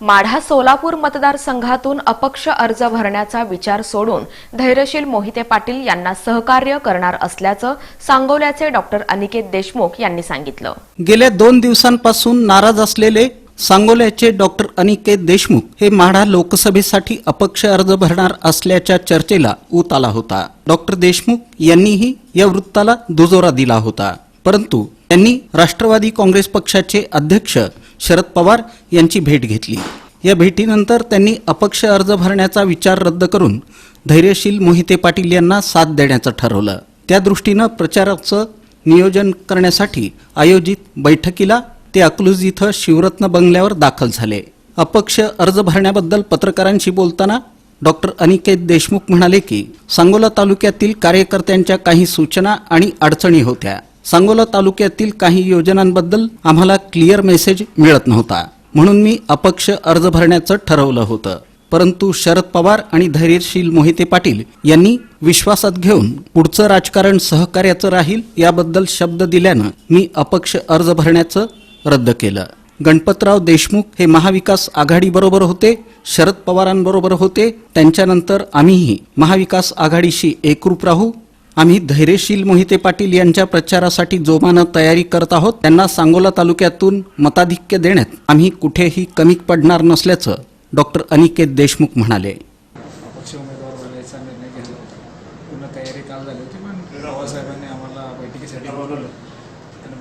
माढा सोलापूर मतदारसंघातून अपक्ष अर्ज भरण्याचा विचार सोडून धैर्यशील मोहिते पाटील यांना सहकार्य करणार असल्याचं सांगोल्याचे डॉक्टर अनिकेत देशमुख यांनी सांगितलं. गेल्या दोन दिवसांपासून नाराज असलेले सांगोल्याचे डॉक्टर अनिकेत देशमुख हे माढा लोकसभेसाठी अपक्ष अर्ज भरणार असल्याच्या चर्चेला ऊत आला होता. डॉक्टर देशमुख यांनीही या वृत्ताला दुजोरा दिला होता. परंतु त्यांनी राष्ट्रवादी काँग्रेस पक्षाचे अध्यक्ष शरद पवार यांची भेट घेतली. या भेटीनंतर त्यांनी अपक्ष अर्ज भरण्याचा विचार रद्द करून धैर्यशील मोहिते पाटील यांना साथ देण्याचं ठरवलं. त्या दृष्टीनं प्रचाराचं नियोजन करण्यासाठी आयोजित बैठकीला ते अकलूज इथं शिवरत्न बंगल्यावर दाखल झाले. अपक्ष अर्ज भरण्याबद्दल पत्रकारांशी बोलताना डॉक्टर अनिकेत देशमुख म्हणाले की सांगोला तालुक्यातील कार्यकर्त्यांच्या काही सूचना आणि अडचणी होत्या. सांगोला तालुक्यातील काही योजनांबद्दल आम्हाला क्लिअर मेसेज मिळत नव्हता. म्हणून मी अपक्ष अर्ज भरण्याचं ठरवलं होतं. परंतु शरद पवार आणि धैर्यशील मोहिते पाटील यांनी विश्वासात घेऊन पुढचं राजकारण सहकार्याचं राहील याबद्दल शब्द दिल्यानं मी अपक्ष अर्ज भरण्याचं रद्द केलं. गणपतराव देशमुख हे महाविकास आघाडीबरोबर होते शरद पवारांबरोबर होते त्यांच्यानंतर आम्हीही महाविकास आघाडीशी एकरूप राहू आम्ही धैर्यशील मोहिते पाटील यांच्या प्रचारासाठी जोमानं तयारी करत आहोत. त्यांना सांगोला तालुक्यातून मताधिक्य देण्यात आम्ही कुठेही कमी पडणार नसल्याचं डॉक्टर अनिकेत देशमुख म्हणाले.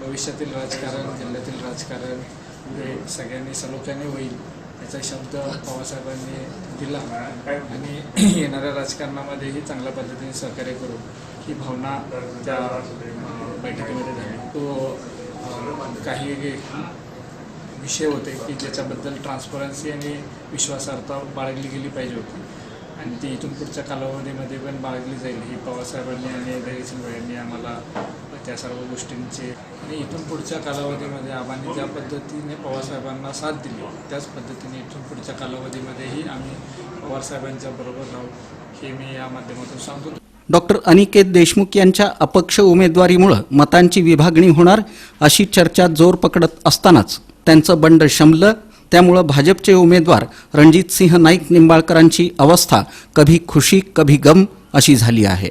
भविष्यातील राजकारण जिल्ह्यातील राजकारण सगळ्यांनी सलोख्याने होईल. याचा शब्द पवारसाहेबांनी दिला. आणि येणाऱ्या राजकारणामध्येही चांगल्या पद्धतीने सहकार्य करू ही भावना त्या बैठकीमध्ये झाली. तो काही विषय होते की ज्याच्याबद्दल ट्रान्सपरन्सी आणि विश्वासार्हता बाळगली गेली पाहिजे होती. आणि ती इथून पुढच्या कालावधीमध्ये पण बाळगली जाईल ही पवारसाहेबांनी आणि धैर्यसिंग यांनी आम्हाला त्या सर्व गोष्टींचे आणि इथून पुढच्या कालावधीमध्ये आबांनी ज्या पद्धतीने पवारसाहेबांना साथ दिली त्याच पद्धतीने इथून पुढच्या कालावधीमध्येही आम्ही पवारसाहेबांच्या बरोबर राहू हे मी या माध्यमातून सांगतो. डॉक्टर अनिकेत देशमुख यांच्या अपक्ष उमेदवारीमुळं मतांची विभागणी होणार अशी चर्चा जोर पकडत असतानाच त्यांचं बंड शमलं त्यामुळं भाजपचे उमेदवार रणजितसिंह नाईक निंबाळकरांची अवस्था कभी खुशी कभी गम अशी झाली आहे.